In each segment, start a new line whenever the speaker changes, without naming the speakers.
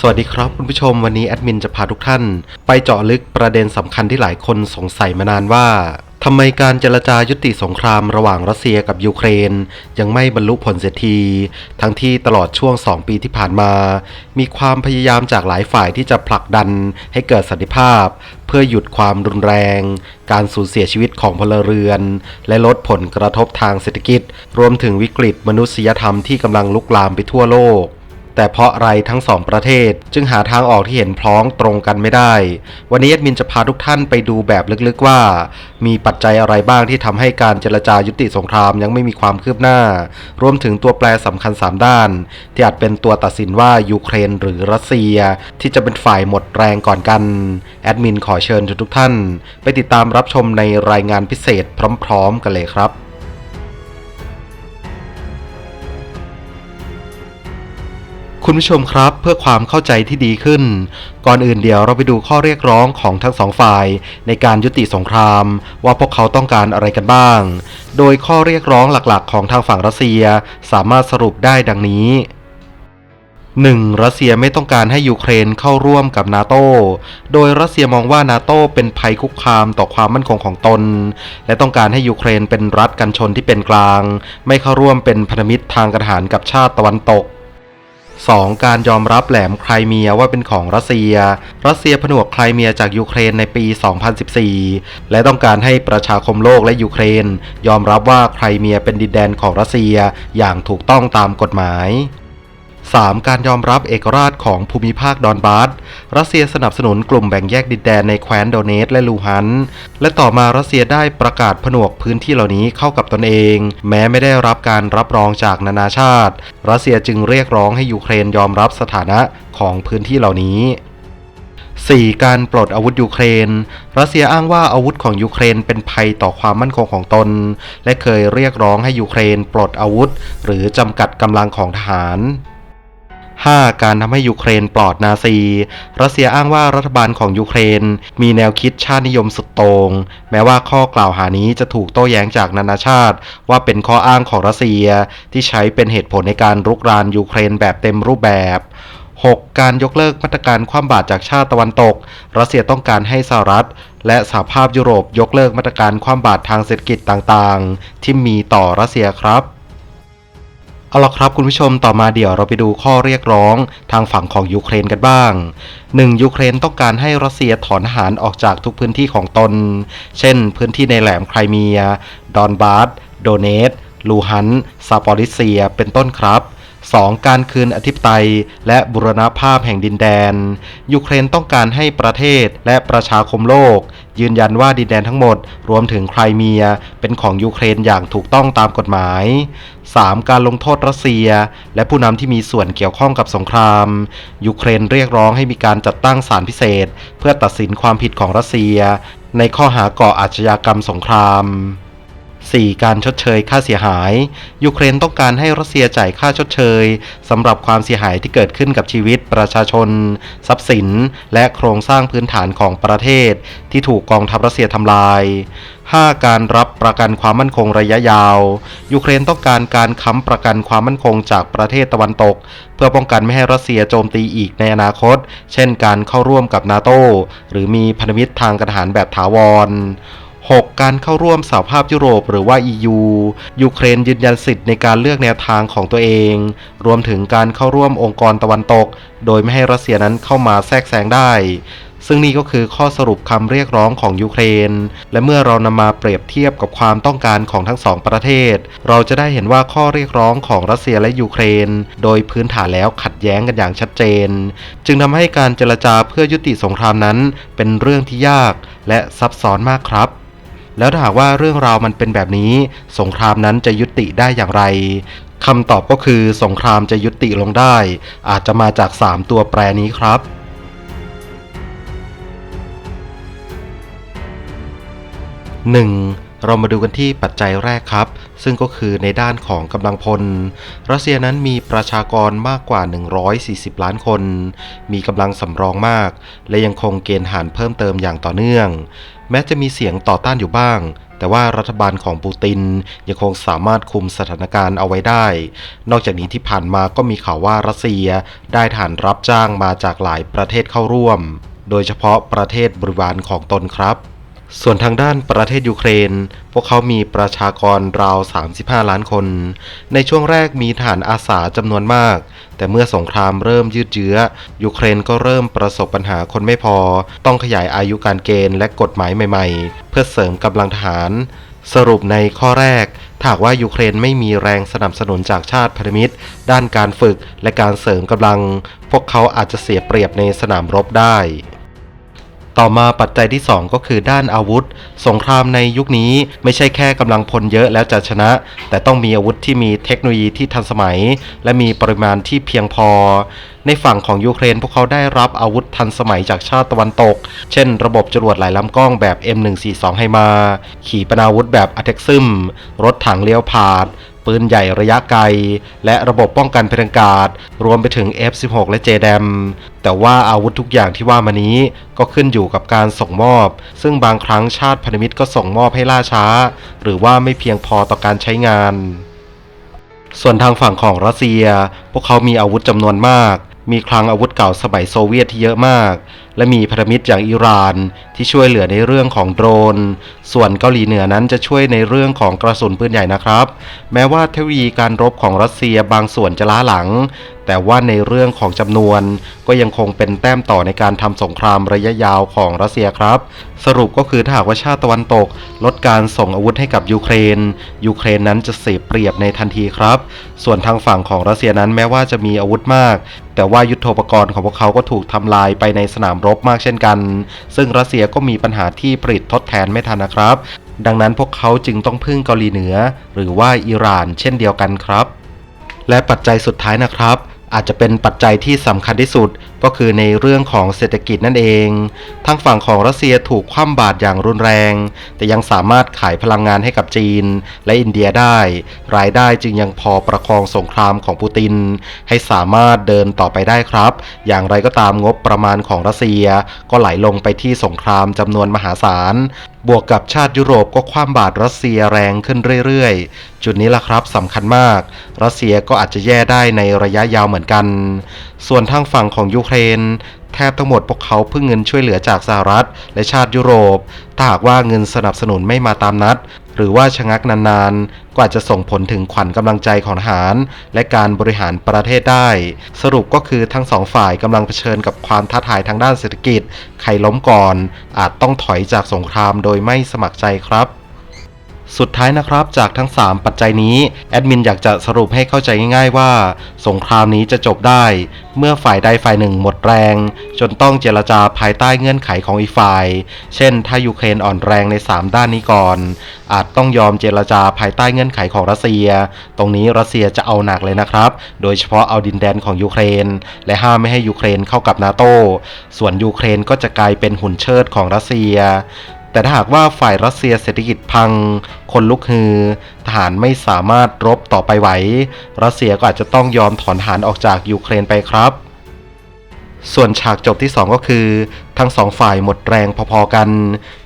สวัสดีครับคุณผู้ชมวันนี้แอดมินจะพาทุกท่าน ไปเจาะลึกประเด็นสำคัญที่หลายคนสงสัยมานานว่าทำไมการเจรจายุติสงครามระหว่างรัสเซียกับยูเครน ยังไม่บรรลุผลเสียที ทั้งที่ตลอดช่วง 2 ปีที่ผ่านมา มีความพยายามจากหลายฝ่ายที่จะผลักดันให้เกิดสันติภาพ เพื่อหยุดความรุนแรง การสูญเสียชีวิตของพลเรือน และลดผลกระทบทางเศรษฐกิจ รวมถึงวิกฤตมนุษยธรรมที่กำลังลุกลามไปทั่วโลก แต่เพราะอะไรทั้งสองประเทศ จึงหาทางออกที่เห็นพร้องตรงกันไม่ได้ วันนี้แอดมินจะพาทุกท่านไปดูแบบลึกๆว่า มีปัจจัยอะไรบ้างที่ทำให้การเจรจายุติสงครามยังไม่มีความคืบหน้า รวมถึงตัวแปรสำคัญ 3 ด้าน ที่อาจเป็นตัวตัดสินว่ายูเครนหรือรัสเซีย ที่จะเป็นฝ่ายหมดแรงก่อนกันแอดมินขอเชิญทุกท่าน ไปติดตามรับชมในรายงานพิเศษพร้อม ๆ กันเลยครับ คุณผู้ชมครับเพื่อความเข้าใจที่ดีขึ้น ก่อนอื่นเดี๋ยวเราไปดูข้อเรียกร้องของทั้งสองฝ่าย ในการยุติสงคราม ว่าพวกเขาต้องการอะไรกันบ้าง โดยข้อเรียกร้องหลักๆ ของทางฝั่งรัสเซียสามารถสรุปได้ดังนี้ 1. รัสเซียไม่ต้องการให้ยูเครนเข้าร่วมกับนาโตโดยรัสเซียมองว่านาโตเป็นภัยคุกคามต่อความมั่นคงของตน และต้องการให้ยูเครนเป็นรัฐกันชนที่เป็นกลาง ไม่เข้าร่วมเป็นพันธมิตรทางการทหารกับชาติตะวันตก 2. การยอมรับแหลมไครเมียว่าเป็นของรัสเซีย รัสเซียผนวกไครเมียจากยูเครนในปี 2014 และต้องการให้ประชาคมโลกและยูเครน ยอมรับว่าไครเมียเป็นดินแดนของรัสเซียอย่างถูกต้องตามกฎหมาย 3. การยอมรับเอกราชของภูมิภาคดอนบาสรัสเซียสนับสนุนกลุ่มแบ่งแยกดินแดนในแคว้นโดเนตและลูฮัน และต่อมารัสเซียได้ประกาศผนวกพื้นที่เหล่านี้เข้ากับตนเอง แม้ไม่ได้รับการรับรองจากนานาชาติ รัสเซียจึงเรียกร้องให้ยูเครนยอมรับสถานะของพื้นที่เหล่านี้ 4. การปลดอาวุธยูเครน รัสเซียอ้างว่าอาวุธของยูเครนเป็นภัยต่อความมั่นคงของตน และเคยเรียกร้องให้ยูเครนปลดอาวุธ หรือจำกัดกำลังของทหาร 5. การทำให้ยูเครนปลอดนาซี รัสเซียอ้างว่ารัฐบาลของยูเครน มีแนวคิดชาตินิยมสุดโตง่งแม้ว่าข้อกล่าวหานี้จะถูกโต้แย้งจากนานาชาติ ว่าเป็นข้ออ้างของรัสเซียที่ใช้เป็นเหตุผลในการรุกรานยูเครนแบบเต็มรูปแบบ 6. การยกเลิกมาตรการคว่ำบาตรจากชาติตะวันตก รัสเซียต้องการให้สหรัฐ และสหภาพยุโรปยกเลิกมาตรการคว่ำบาตรทางเศรษฐกิจต่างๆ ที่มีต่อรัสเซียครับ เอาละครับคุณผู้ชมต่อมาเดี๋ยวเราไปดูข้อเรียกร้องทางฝั่งของยูเครนกันบ้าง 1. ยูเครนต้องการให้รัสเซียถอนทหารออกจากทุกพื้นที่ของตน เช่น พื้นที่ในแหลมไครเมีย ดอนบาสโดเนตลูฮันซาปอริเซีย เป็นต้นครับ 2. การคืนอธิปไตย และบุรณภาพแห่งดินแดน ยูเครนต้องการให้ประเทศและประชาคมโลก ยืนยันว่าดินแดนทั้งหมด รวมถึงไครเมีย เป็นของยูเครนอย่างถูกต้องตามกฎหมาย 3. การลงโทษรัสเซีย และผู้นำที่มีส่วนเกี่ยวข้องกับสงคราม ยูเครนเรียกร้องให้มีการจัดตั้งศาลพิเศษ เพื่อตัดสินความผิดของรัสเซีย ในข้อหาก่ออาชญากรรมสงคราม 4. การชดเชยค่าเสียหาย ยูเครนต้องการให้รัสเซียจ่ายค่าชดเชยสำหรับความเสียหายที่เกิดขึ้นกับชีวิตประชาชน ทรัพย์สิน และโครงสร้างพื้นฐานของประเทศ ที่ถูกกองทัพรัสเซียทำลาย 5. การรับประกันความมั่นคงระยะยาว ยูเครนต้องการการค้ำประกันความมั่นคงจากประเทศตะวันตก เพื่อป้องกันไม่ให้รัสเซียโจมตีอีกในอนาคต เช่นการเข้าร่วมกับนาโตหรือมีพันธมิตรทางการทหารแบบถาวร 6. การเข้าร่วมสหภาพยุโรปหรือว่า EU ยูเครนยืนยันสิทธิ์ในการเลือกแนวทางของตัวเอง รวมถึงการเข้าร่วมองค์กรตะวันตก โดยไม่ให้รัสเซียนั้นเข้ามาแทรกแซงได้ ซึ่งนี่ก็คือข้อสรุปคำเรียกร้องของยูเครน และเมื่อเรานำมาเปรียบเทียบกับความต้องการของทั้งสองประเทศ เราจะได้เห็นว่าข้อเรียกร้องของรัสเซียและยูเครน โดยพื้นฐานแล้วขัดแย้งกันอย่างชัดเจน จึงทำให้การเจรจาเพื่อยุติสงครามนั้น เป็นเรื่องที่ยากและซับซ้อนมากครับ แล้วถ้าหากว่าเรื่องราวมันเป็นแบบนี้ สงครามนั้นจะยุติได้อย่างไรคำตอบก็คือสงครามจะยุติลงได้ อาจจะมาจาก 3 ตัวแปรนี้ครับหนึ่ง เรามาดูกันที่ปัจจัยแรกครับ ซึ่งก็คือในด้านของกำลังพล รัสเซียนั้นมีประชากรมากกว่า 140 ล้านคน มีกำลังสำรองมาก และยังคงเกณฑ์ทหารเพิ่มเติมอย่างต่อเนื่อง แม้จะมีเสียงต่อต้านอยู่บ้างแต่ว่ารัฐบาลของปูตินยังคงสามารถคุมสถานการณ์เอาไว้ได้ นอกจากนี้ที่ผ่านมาก็มีข่าวว่ารัสเซียได้ฐานรับจ้างมาจากหลายประเทศเข้าร่วม โดยเฉพาะประเทศบริวารของตนครับ ส่วนทางด้านประเทศยูเครน พวกเขามีประชากรราว 35 ล้านคน ในช่วงแรกมีฐานอาสาจำนวนมาก แต่เมื่อสงครามเริ่มยืดเยื้อ ยูเครนก็เริ่มประสบปัญหาคนไม่พอ ต้องขยายอายุการเกณฑ์และกฎหมายใหม่ๆ เพื่อเสริมกำลังทหาร สรุปในข้อแรกถากว่ายูเครนไม่มีแรงสนับสนุนจากชาติพันธมิตร ด้านการฝึกและการเสริมกำลัง พวกเขาอาจจะเสียเปรียบในสนามรบได้ ต่อมาปัจจัยที่ 2 ก็คือด้านอาวุธ สงครามในยุคนี้ไม่ใช่แค่กำลังพลเยอะแล้วจะชนะ แต่ต้องมีอาวุธที่มีเทคโนโลยีที่ทันสมัย และมีปริมาณที่เพียงพอ ในฝั่งของยูเครนพวกเขาได้รับอาวุธทันสมัยจากชาติตะวันตก เช่น ระบบจรวดหลายลำกล้องแบบ M142 ไฮมา ขี่ปนาวุธแบบอ t เท็กซึม รถถังเลี้ยวผาด ปืนใหญ่ระยะไกล และระบบป้องกันเพลิงกาศ รวมไปถึง F16 และ JDAM แต่ว่าอาวุธทุกอย่างที่ว่ามานี้ก็ขึ้นอยู่กับการส่งมอบ ซึ่งบางครั้งชาติพันธมิตรก็ส่งมอบให้ล่าช้า หรือว่าไม่เพียงพอต่อการใช้งาน ส่วนทางฝั่งของรัสเซีย พวกเขามีอาวุธจำนวนมาก มีคลังอาวุธเก่าสมัยโซเวียตที่เยอะมาก และมีพันธมิตรอย่างอิหร่านที่ช่วยเหลือในเรื่องของโดรน ส่วนเกาหลีเหนือนั้นจะช่วยในเรื่องของกระสุนปืนใหญ่นะครับ แม้ว่าเทคโนโลยีการรบของรัสเซียบางส่วนจะล้าหลัง แต่ว่าในเรื่องของจำนวน ก็ยังคงเป็นแต้มต่อในการทำสงครามระยะยาวของรัสเซียครับ สรุปก็คือถ้าหากว่าชาติตะวันตก ลดการส่งอาวุธให้กับยูเครน ยูเครนนั้นจะเสียเปรียบในทันทีครับ ส่วนทางฝั่งของรัสเซียนั้นแม้ว่าจะมีอาวุธมาก แต่ว่ายุทโธปกรณ์ของพวกเขาก็ถูกทำลายไปในสนามรบมากเช่นกัน ซึ่งรัสเซียก็มีปัญหาที่ผลิตทดแทนไม่ทันนะครับ ดังนั้นพวกเขาจึงต้องพึ่งเกาหลีเหนือ หรือว่าอิหร่านเช่นเดียวกันครับ และปัจจัยสุดท้ายนะครับ อาจจะเป็นปัจจัยที่สำคัญที่สุดก็คือในเรื่องของเศรษฐกิจนั่นเองทางฝั่งของรัสเซียถูกคว่ำบาตรอย่างรุนแรง แต่ยังสามารถขายพลังงานให้กับจีน และอินเดียได้ รายได้จึงยังพอประคองสงครามของปูติน ให้สามารถเดินต่อไปได้ครับ อย่างไรก็ตามงบประมาณของรัสเซีย ก็ไหลลงไปที่สงครามจำนวนมหาศาล บวกกับชาติยุโรปก็คว่ำบาตรรัสเซียแรงขึ้นเรื่อยๆ จุดนี้ล่ะครับสำคัญมาก รัสเซียก็อาจจะแย่ได้ในระยะยาวเหมือนกัน ส่วนทางฝั่งของยูเครน แทบทั้งหมดพวกเขาเพึ่งเงินช่วยเหลือจากสหรัฐ และชาติยุโรป ถ้าหากว่าเงินสนับสนุนไม่มาตามนัด หรือว่าชะงักนานๆก็อาจจะส่งผลถึงขวัญกำลังใจของทหาร และการบริหารประเทศได้ สรุปก็คือทั้งสองฝ่ายกำลังเผชิญกับความท้าทายทางด้านเศรษฐกิจ ใครล้มก่อน อาจต้องถอยจากสงครามโดยไม่สมัครใจครับ สุดท้ายนะครับจากทั้ง 3 ปัจจัยนี้แอดมินอยากจะสรุปให้เข้าใจง่ายๆว่า สงครามนี้จะจบได้ เมื่อฝ่ายใดฝ่ายหนึ่งหมดแรง จนต้องเจรจาภายใต้เงื่อนไขของอีกฝ่าย เช่น ถ้ายูเครนอ่อนแรงใน 3 ด้านนี้ก่อน อาจต้องยอมเจรจาภายใต้เงื่อนไขของรัสเซีย ตรงนี้รัสเซียจะเอาหนักเลยนะครับ โดยเฉพาะเอาดินแดนของยูเครน และห้ามไม่ให้ยูเครนเข้ากับนาโตส่วนยูเครนก็จะกลายเป็นหุ่นเชิดของรัสเซีย แต่ถ้าหากว่าฝ่ายรัสเซียเศรษฐกิจพัง คนลุกฮือ ทหารไม่สามารถรบต่อไปไหว รัสเซียก็อาจจะต้องยอมถอนทหารออกจากยูเครนไปครับ ส่วนฉากจบที่ 2 ก็คือ ทั้งสองฝ่ายหมดแรงพอๆกัน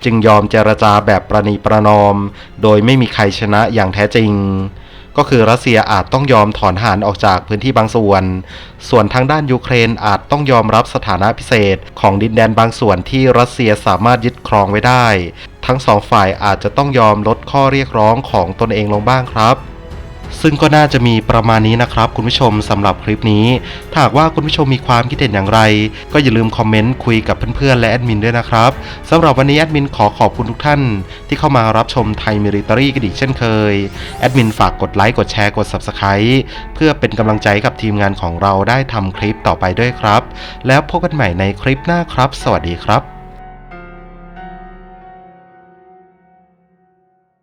จึงยอมเจรจาแบบประนีประนอม โดยไม่มีใครชนะอย่างแท้จริง ก็คือรัสเซียอาจต้องยอมถอนทหารออกจากพื้นที่บางส่วน ส่วนทางด้านยูเครนอาจต้องยอมรับสถานะพิเศษ ของดินแดนบางส่วนที่รัสเซียสามารถยึดครองไว้ได้ ทั้งสองฝ่ายอาจจะต้องยอมลดข้อเรียกร้องของตนเองลงบ้างครับ ซึ่งก็น่าจะมีประมาณนี้นะครับ คุณผู้ชมสำหรับคลิปนี้ ถ้าหากว่าคุณผู้ชมมีความคิดเห็นอย่างไร ก็อย่าลืมคอมเมนต์คุยกับเพื่อนๆและแอดมินด้วยนะครับสำหรับวันนี้แอดมินขอขอบคุณทุกท่าน ที่เข้ามารับชมไทยมิริตรี่กันอีกเช่นเคยแอดมินฝากกดไลค์กดแชร์กด Subscribe เพื่อเป็นกำลังใจกับทีมงานของเราได้ทำคลิปต่อไปด้วยครับ แล้วพบกันใหม่ในคลิปหน้าครับ สวัสดีครับ